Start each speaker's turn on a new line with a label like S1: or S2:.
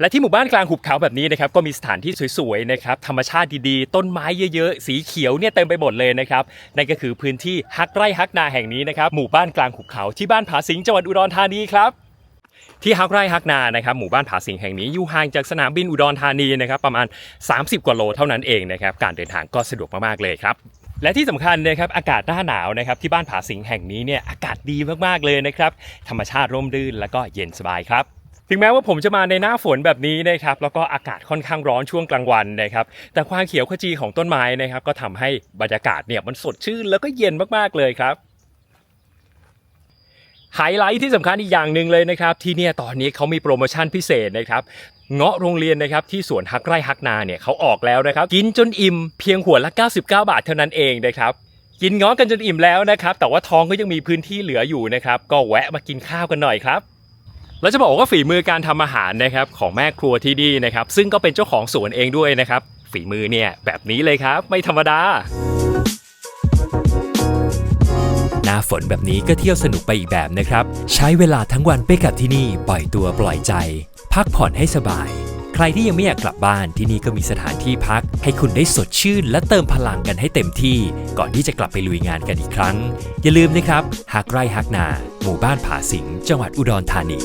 S1: และที่หมู่บ้านกลางหุบเขาแบบนี้นะครับก็มีสถานที่สวยๆนะครับธรรมชาติดีๆ ต้นไม้เยอะๆ สีเขียวเนี่ยเต็มไปหมดเลยนะครับนั่นก็คือพื้นที่ฮักไร่ฮักนาแห่งนี้นะครับหมู่บ้านกลางหุบเขาที่บ้านผาสิงจังหวัดอุดรธานีครับที่ฮักไร่ฮักนานะครับหมู่บ้านผาสิงแห่งนี้อยู่ห่างจากสนามบินอุดรธานีนะครับประมาณ 30 กว่าโลเท่านั้นเองนะครับการเดินทางก็สะดวกมากๆเลยครับและที่สำคัญนะครับอากาศหน้าหนาวนะครับที่บ้านผาสิงแห่งนี้เนี่ยอากาศดีมากๆเลยนะครับธรรมชาติร่มรื่นแล้วก็เย็นสบายครับ ถึงแม้ว่าผมจะมาในหน้าฝนแบบนี้นะครับแล้วก็อากาศค่อนข้างร้อนช่วงกลางวันนะครับแต่ความเขียวขจีของต้นไม้นะครับ ก็ทำให้บรรยากาศเนี่ยมันสดชื่นแล้วก็เย็นมากๆเลยครับไฮไลท์ที่สำคัญอีกอย่างหนึ่งเลยนะครับ ที่เนี่ยตอนนี้เขามีโปรโมชั่นพิเศษนะครับเงาะโรงเรียนนะครับที่สวนฮักไร่ฮักนาเนี่ยเขาออกแล้วนะครับ กินจนอิ่มเพียงหัวละ 99 บาทเท่านั้นเองนะครับกินเงาะกันจนอิ่มแล้วนะครับ แต่ว่าท้องก็ยังมีพื้นที่เหลืออยู่นะครับ ก็แวะมากินข้าวกันหน่อยครับ แล้วจะบอกว่าฝีมือการทำอาหารนะครับของแม่ครัวที่นี่นะครับ ซึ่งก็เป็นเจ้าของสวนเองด้วยนะครับ ฝีมือเนี่ยแบบนี้เลยครับ ไม่ธรรมดา
S2: หน้าฝนแบบนี้ก็เที่ยวสนุกไปอีกแบบนะครับ ใช้เวลาทั้งวันไปกับที่นี่ปล่อยตัวปล่อยใจ พักผ่อนให้สบาย ใครที่ยังไม่อยากกลับบ้านที่นี่ก็มีสถานที่พัก ให้คุณได้สดชื่น และเติมพลังกันให้เต็มที่ ก่อนที่จะกลับไปลุยงานกันอีกครั้ง อย่าลืมนะครับหักไร่หักนา หมู่บ้านผาสิงจังหวัดอุดรธานี